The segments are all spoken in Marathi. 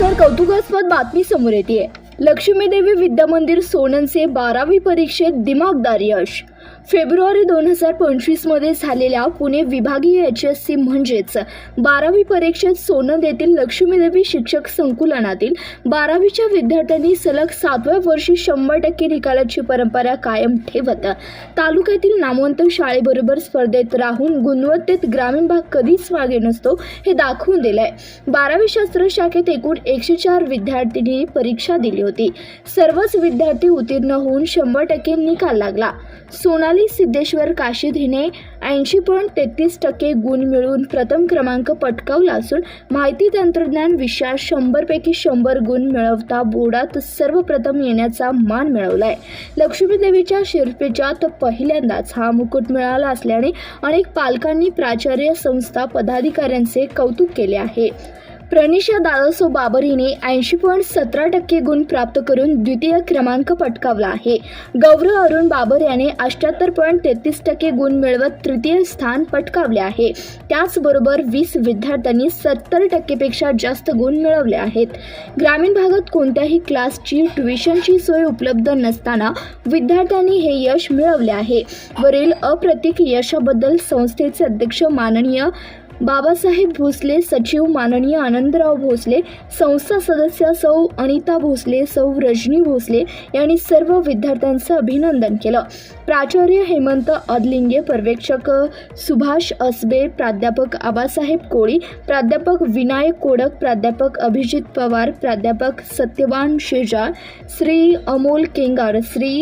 कौतुकास्पद बातमी समोर येते लक्ष्मीदेवी विद्या मंदिर सोननचे बारावी परीक्षेत दिमागदार यश. फेब्रुवारी दोन हजार पंचवीसमध्ये झालेल्या पुणे विभागीय एच एस सी म्हणजेच बारावी परीक्षेत सोनद येथील लक्ष्मीदेवी शिक्षक संकुलनातील बारावीच्या विद्यार्थ्यांनी सलग सातव्या वर्षी शंभर टक्के निकालाची परंपरा कायम ठेवत. तालुक्यातील नामवंत शाळेबरोबर स्पर्धेत राहून गुणवत्तेत ग्रामीण भाग कधीच मागे नसतो हे दाखवून दिलंय. बारावी शास्त्र शाखेत एकूण एकशे चार विद्यार्थ्यांनी परीक्षा दिली होती. सर्वच विद्यार्थी उत्तीर्ण होऊन शंभर टक्के निकाल लागला. सोनाली सिद्धेश्वर काशीद हिने ऐंशी पॉईंट तेहतीस टक्के गुण मिळवून प्रथम क्रमांक पटकावला असून माहिती तंत्रज्ञान विषयात शंभरपैकी शंभर गुण मिळवता बोर्डात सर्वप्रथम येण्याचा मान मिळवला आहे लक्ष्मीदेवीच्या शिरपेच्यात पहिल्यांदाच हा मुकुट मिळाला असल्याने अनेक पालकांनी प्राचार्य संस्था पदाधिकाऱ्यांचे कौतुक केले आहे. प्रनिशा दादासो बाबर हिने ऐंशी पॉईंट सतरा टक्के गुण प्राप्त करून द्वितीय क्रमांक पटकावला आहे. गौरव अरुण बाबर याने अष्ट्याहत्तर पॉईंट तेहतीस टक्के गुण मिळवत तृतीय स्थान पटकावले आहे. त्याचबरोबर वीस विद्यार्थ्यांनी सत्तर टक्केपेक्षा जास्त गुण मिळवले आहेत. ग्रामीण भागात कोणत्याही क्लासची ट्युशनची सोय उपलब्ध नसताना विद्यार्थ्यांनी हे यश मिळवले आहे. वरील अप्रतिक यशाबद्दल संस्थेचे अध्यक्ष माननीय बाबासाहेब भोसले सचिव माननीय आनंदराव भोसले संस्था सदस्य सौ अनिता भोसले सौ रजनी भोसले यांनी सर्व विद्यार्थ्यांचं अभिनंदन केलं. प्राचार्य हेमंत अदलिंगे पर्यवेक्षक सुभाष असबे प्राध्यापक आबासाहेब कोळी प्राध्यापक विनायक कोडक प्राध्यापक अभिजित पवार प्राध्यापक सत्यवान शेजाळ श्री अमोल केंगार श्री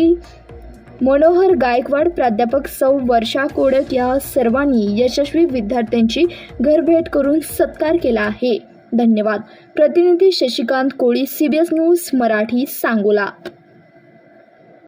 मनोहर गायकवाड प्राध्यापक सौ वर्षा कोडक या सर्वांनी यशस्वी विद्यार्थ्यांची घरभेट करून सत्कार केला आहे. धन्यवाद. प्रतिनिधी शशिकांत कोळी सीबीएस न्यूज मराठी सांगोला.